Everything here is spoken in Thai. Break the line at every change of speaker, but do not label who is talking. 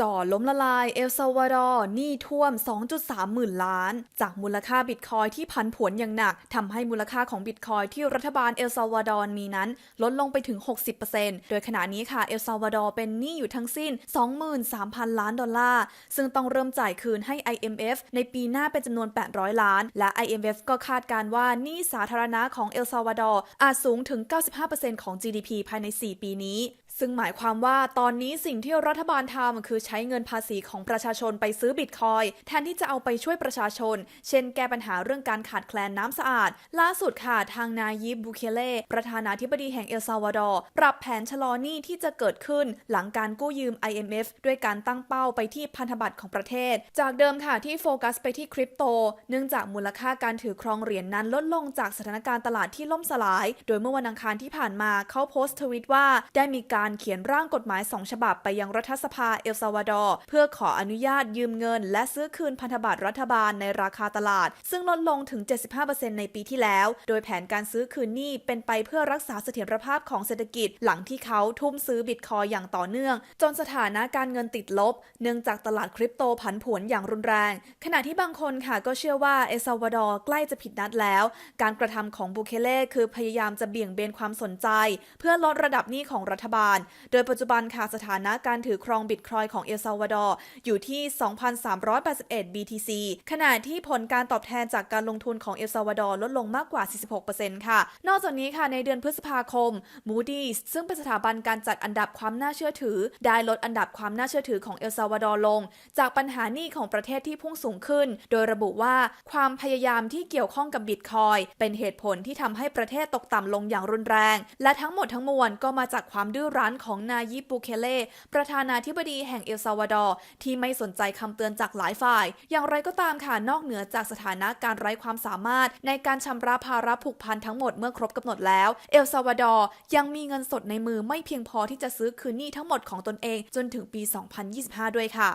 จ่อล้มละลายเอลซาวาดอร์หนี้ท่วม 2.3 หมื่นล้าน จากมูลค่าบิตคอยที่ผันผวนอย่างหนักทำให้มูลค่าของบิตคอยที่รัฐบาลเอลซาวาดอร์มีนั้น ลดลงไปถึง 60%โดยขณะนี้ค่ะเอลซาวาดอร์เป็นหนี้อยู่ทั้งสิ้น 23,000 ล้านดอลลาร์ ซึ่งต้องเริ่มจ่ายคืนให้ IMF ในปีหน้าเป็นจำนวน 800 ล้าน และ IMF ก็คาดการณ์ว่าหนี้สาธารณะของเอลซาวาดอร์อาจสูงถึง 95%ของ GDP ภายใน 4 ปีนี้ซึ่งหมายความว่าตอนนี้สิ่งที่รัฐบาลทำคือใช้เงินภาษีของประชาชนไปซื้อบิตคอยแทนที่จะเอาไปช่วยประชาชน เช่นแก้ปัญหาเรื่องการขาดแคลนน้ำสะอาด ล่าสุดค่ะ ทางนายิบบูเคเล่ ประธานาธิบดีแห่งเอลซาวาดอร์ ปรับแผนชะลอหนี้ที่จะเกิดขึ้นหลังการกู้ยืม IMF ด้วยการตั้งเป้าไปที่พันธบัตรของประเทศ จากเดิมค่ะที่โฟกัสไปที่คริปโต เนื่องจากมูลค่าการถือครองเหรียญนนั้นลดลงจากสถานการณ์ตลาดที่ล่มสลาย โดยเมื่อวันอังคารที่ผ่านมาเขาโพสต์ทวิตว่าได้มีการการเขียนร่างกฎหมาย2ฉบับไปยังรัฐสภาเอลซาวาดอร์เพื่อขออนุญาตยืมเงิน และซื้อคืนพันธบัตรรัฐบาลในราคาตลาด ซึ่งลดลงถึง 75%ในปีที่แล้ว โดยแผนการซื้อคืนหนี้เป็นไปเพื่อรักษาเสถียรภาพของเศรษฐกิจหลังที่เขาทุ่มซื้อบิตคอยอย่างต่อเนื่อง จนสถานะการเงินติดลบ เนื่องจากตลาดคริปโตผันผวนอย่างรุนแรง ขณะที่บางคนค่ะก็เชื่อว่าเอลซาวาดอร์ใกล้จะผิดนัดแล้ว การกระทำของบูเคเล่คือพยายามจะเบี่ยงเบนความสนใจ เพื่อลดระดับหนี้ของรัฐบาลโดยปัจจุบันค่ะสถานะการถือครองบิตคอยของเอลซาวาดอร์อยู่ที่ 2,381 BTC ขณะที่ผลการตอบแทนจากการลงทุนของเอลซาวาดอร์ลดลงมากกว่า 46%ค่ะ นอกจากนี้ค่ะในเดือนพฤษภาคม Moody's ซึ่งเป็นสถาบันการจัดอันดับความน่าเชื่อถือ ได้ลดอันดับความน่าเชื่อถือของเอลซาวาดอร์ลง จากปัญหาหนี้ของประเทศที่พุ่งสูงขึ้น โดยระบุว่าความพยายามที่เกี่ยวข้องกับบิตคอยเป็นเหตุผลที่ทำให้ประเทศตกต่ำลงอย่างรุนแรง และทั้งหมดทั้งมวลก็มาจากความดื้อรั้นของนายิปูเคเล่ประธานาธิบดีแห่งเอลซาวาดอร์ที่ไม่สนใจคำเตือนจากหลายฝ่าย อย่างไรก็ตามค่ะนอกเหนือจากสถานะการไร้ความสามารถ ในการชำระภาระผูกพันทั้งหมดเมื่อครบกำหนดแล้ว เอลซาวาดอร์ยังมีเงินสดในมือไม่เพียงพอที่จะซื้อคืนหนี้ทั้งหมดของตนเองจนถึงปี 2025 ด้วยค่ะ